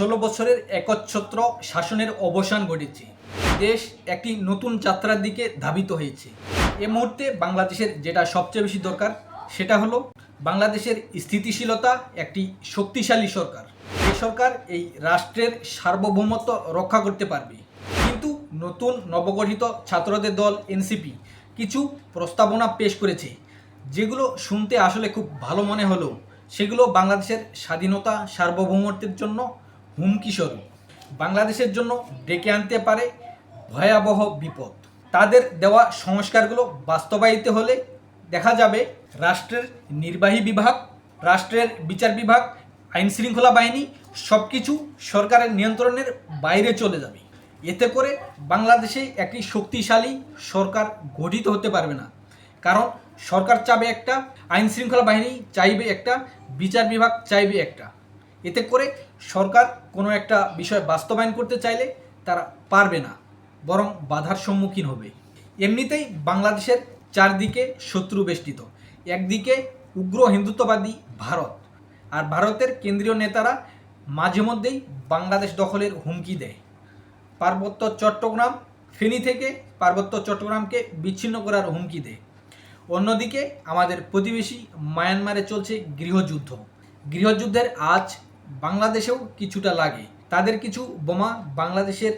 ষোলো বছরের একচ্ছত্র শাসনের অবসান ঘটেছে। দেশ একটি নতুন যাত্রার দিকে ধাবিত হয়েছে। এ মুহূর্তে বাংলাদেশের যেটা সবচেয়ে বেশি দরকার, সেটা হলো বাংলাদেশের স্থিতিশীলতা একটি শক্তিশালী সরকার। এই সরকার এই রাষ্ট্রের সার্বভৌমত্ব রক্ষা করতে পারবে। কিন্তু নতুন নবগঠিত ছাত্রদের দল এনসিপি কিছু প্রস্তাবনা পেশ করেছে। যেগুলো শুনতে আসলে খুব ভালো মনে হলেও সেগুলো বাংলাদেশের স্বাধীনতা সার্বভৌমত্বের জন্য হুমকি স্বরূপ। বাংলাদেশের জন্য ডেকে আনতে পারে ভয়াবহ বিপদ। তাদের দেওয়া সংস্কারগুলো বাস্তবায়িত হলে দেখা যাবে রাষ্ট্রের নির্বাহী বিভাগ, রাষ্ট্রের বিচার বিভাগ আইন শৃঙ্খলা বাহিনী সব কিছু সরকারের নিয়ন্ত্রণের বাইরে চলে যাবে। এতে করে বাংলাদেশে একটি শক্তিশালী সরকার গঠিত হতে পারবে না। কারণ সরকার চাবে একটা আইন শৃঙ্খলা বাহিনী চাইবে একটা, বিচার বিভাগ চাইবে একটা। এতে করে সরকার কোনো একটা বিষয় বাস্তবায়ন করতে চাইলে তারা পারবে না, বরং বাধার সম্মুখীন হবে। এমনিতেই বাংলাদেশের চারদিকে শত্রু বেষ্টিত, একদিকে উগ্র হিন্দুত্ববাদী ভারত, আর ভারতের কেন্দ্রীয় নেতারা মাঝে মধ্যেই বাংলাদেশ দখলের হুমকি দেয়। পার্বত্য চট্টগ্রাম ফেনী থেকে পার্বত্য চট্টগ্রামকে বিচ্ছিন্ন করার হুমকি দেয়। অন্যদিকে আমাদের প্রতিবেশী মায়ানমারে চলছে গৃহযুদ্ধ। গৃহযুদ্ধের আজ বাংলাদেশেও কিছুটা লাগে। তাদের কিছু বোমা বাংলাদেশের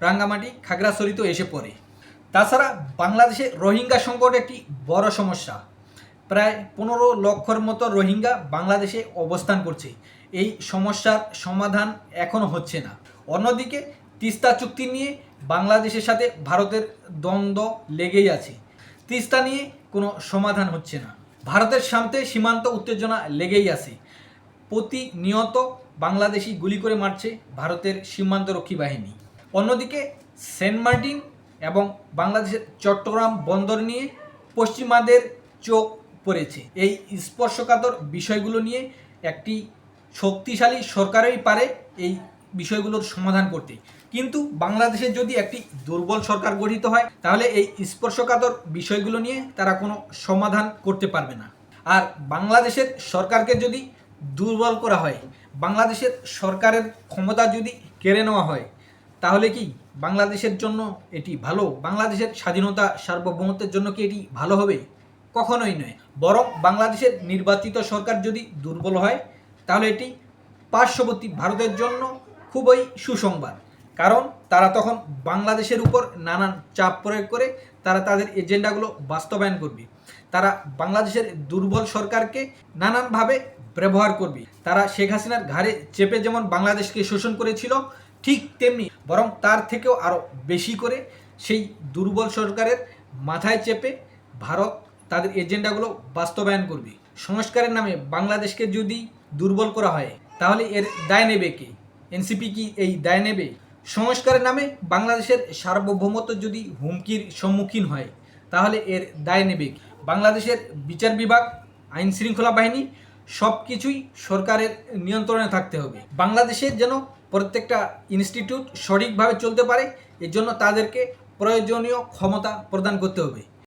রাঙ্গামাটি খাগড়াছড়িতে এসে পড়ে। তাছাড়া বাংলাদেশে রোহিঙ্গা সংকট একটি বড় সমস্যা। প্রায় পনেরো লক্ষর মতো রোহিঙ্গা বাংলাদেশে অবস্থান করছে। এই সমস্যার সমাধান এখনও হচ্ছে না। অন্যদিকে তিস্তা চুক্তি নিয়ে বাংলাদেশের সাথে ভারতের দ্বন্দ্ব লেগেই আছে। তিস্তা নিয়ে কোনো সমাধান হচ্ছে না। ভারতের সামনে সীমান্ত উত্তেজনা লেগেই আছে। প্রতিনিয়ত বাংলাদেশি গুলি করে মারছে ভারতের সীমান্তরক্ষী বাহিনী। অন্যদিকে সেন্ট মার্টিন এবং বাংলাদেশের চট্টগ্রাম বন্দর নিয়ে পশ্চিমাদের চোখ পড়েছে। এই স্পর্শকাতর বিষয়গুলো নিয়ে একটি শক্তিশালী সরকারই পারে এই বিষয়গুলোর সমাধান করতে। কিন্তু বাংলাদেশে যদি একটি দুর্বল সরকার গঠিত হয়, তাহলে এই স্পর্শকাতর বিষয়গুলো নিয়ে তারা কোনো সমাধান করতে পারবে না। আর বাংলাদেশের সরকারকে যদি দুর্বল করা হয়। বাংলাদেশের সরকারের ক্ষমতা যদি কেড়ে নেওয়া হয়, তাহলে কি বাংলাদেশের জন্য এটি ভালো? বাংলাদেশের স্বাধীনতা সার্বভৌমত্বের জন্য কি এটি ভালো হবে? কখনোই নয়। বরং বাংলাদেশের নির্বাচিত সরকার যদি দুর্বল হয়, তাহলে এটি পার্শ্ববর্তী ভারতের জন্য খুবই সুসংবাদ। কারণ তারা তখন বাংলাদেশের উপর নানান চাপ প্রয়োগ করে তারা তাদের এজেন্ডাগুলো বাস্তবায়ন করবে। তারা বাংলাদেশের দুর্বল সরকারকে নানানভাবে ব্যবহার করবে। তারা শেখ হাসিনার ঘাড়ে চেপে যেমন বাংলাদেশকে শোষণ করেছিল, ঠিক তেমনি বরং তার থেকেও আরও বেশি করে সেই দুর্বল সরকারের মাথায় চেপে ভারত তাদের এজেন্ডাগুলো বাস্তবায়ন করবে। সংস্কারের নামে বাংলাদেশকে যদি দুর্বল করা হয়, তাহলে এর দায় নেবে কে? এনসিপি কি এই দায় নেবে? সংস্কারের নামে বাংলাদেশের সার্বভৌমত্ব যদি হুমকির সম্মুখীন হয়, তাহলে এর দায় নেবে বাংলাদেশের বিচার বিভাগ, আইন শৃঙ্খলা বাহিনী সব কিছুই সরকারের নিয়ন্ত্রণে থাকতে হবে। বাংলাদেশের যেন প্রত্যেকটা ইনস্টিটিউট সঠিকভাবে চলতে পারে এর জন্য তাদেরকে প্রয়োজনীয় ক্ষমতা প্রদান করতে হবে।